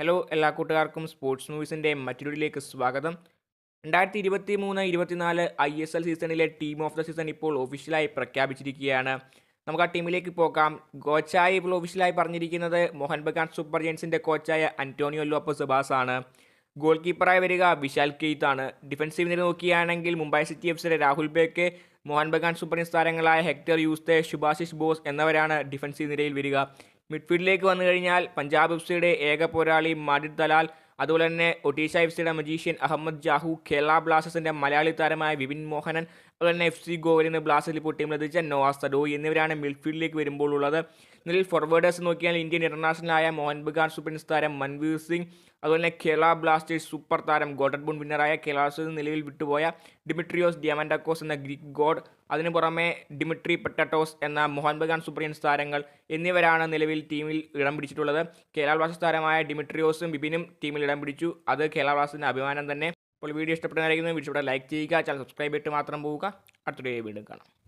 Hello എല്ലാ കൂട്ടുകാർക്കും sports മൂവീസിന്റെ മറ്റൊരുടിലേക്ക് സ്വാഗതം. രണ്ടായിരത്തി ഇരുപത്തി മൂന്ന് ഇരുപത്തിനാല് ഐ എസ് എൽ സീസണിലെ ടീം ഓഫ് ദ സീസൺ ഇപ്പോൾ ഒഫീഷ്യലായി പ്രഖ്യാപിച്ചിരിക്കുകയാണ്. നമുക്ക് ആ ടീമിലേക്ക് പോകാം. കോച്ചായി ഇപ്പോൾ ഒഫീഷ്യലായി പറഞ്ഞിരിക്കുന്നത് മോഹൻ ബഗാൻ സൂപ്പർ ജയൻസിന്റെ കോച്ചായ അന്റോണിയോ ലോപ്പ സുബാസ് ആണ്. ഗോൾ കീപ്പറായി വരിക വിശാൽ കെയ്ത്ത് ആണ്. ഡിഫൻസീവ് നില നോക്കുകയാണെങ്കിൽ മുംബൈ സിറ്റി എഫ് സിയുടെ രാഹുൽ ബേക്ക് മോഹൻ ബഗാൻ സൂപ്പർ ജയൻസ് താരങ്ങളായ ഹെക്ടർ യൂസ്തെ ശുഭാശിഷ് ബോസ് എന്നിവരാണ് ഡിഫൻസീവ് നിരയിൽ വരിക. മിഡ്ഫീൽഡിലേക്ക് വന്നു കഴിഞ്ഞാൽ പഞ്ചാബ് എഫ് സിയുടെ ഏക പോരാളി മാഡിഡ് ദലാൽ അതുപോലെ തന്നെ ഒഡീഷ എഫ് സിയുടെ മജീഷ്യൻ അഹമ്മദ് ജാഹു കേരള ബ്ലാസ്റ്റേഴ്സിന്റെ മലയാളി താരമായ വിപിൻ മോഹനൻ അതുപോലെ തന്നെ എഫ് സി ഗോവലിന് ബ്ലാസ്റ്റേഴ്സിൽ ഇപ്പോൾ ടീമിലെത്തിച്ച നോവാസ് എന്നിവരാണ് മിഡ്ഫീൽഡിലേക്ക് വരുമ്പോൾ ഉള്ളത്. നിലവിൽ ഫോർവേഡേഴ്സ് നോക്കിയാൽ ഇന്ത്യൻ ഇന്റർനാഷണലായ മോഹൻ ബഗാൻ സൂപ്പർ താരം മൻവീർ സിംഗ് അതുപോലെ തന്നെ കേരള ബ്ലാസ്റ്റേഴ്സ് സൂപ്പർ താരം ഗോൾഡൻ ബൂൺ വിന്നറായ കേരളാസ്റ്റേഴ്സ് നിലവിൽ വിട്ടുപോയ ഡിമിട്രിയോസ് ഡിയാമൻഡാക്കോസ് എന്ന ഗ്രീക്ക് ഗോഡ് അതിനു പുറമെ ഡിമിട്രി പെട്ടറ്റോസ് എന്ന മോഹൻ ബഗാൻ സൂപ്പർ താരങ്ങൾ എന്നിവരാണ് നിലവിൽ ടീമിൽ ഇടം പിടിച്ചിട്ടുള്ളത്. കേരള ബ്ലാസ്റ്റേഴ്സ് താരമായ ഡിമിട്രിയോസും ബിബിനും ടീമിൽ ഇടം പിടിച്ചു. അത് കേരള ബ്ലാസ്റ്റേഴ്സിന്റെ അഭിമാനം തന്നെ. അപ്പോൾ വീഡിയോ ഇഷ്ടപ്പെടുന്നതായിരിക്കുന്നു വീഡിയോ ലൈക്ക് ചെയ്യുക. ചാനൽ സബ്സ്ക്രൈബ് ചെയ്തിട്ട് മാത്രം പോവുക. അടുത്തൊരു വീണ്ടും കാണാം.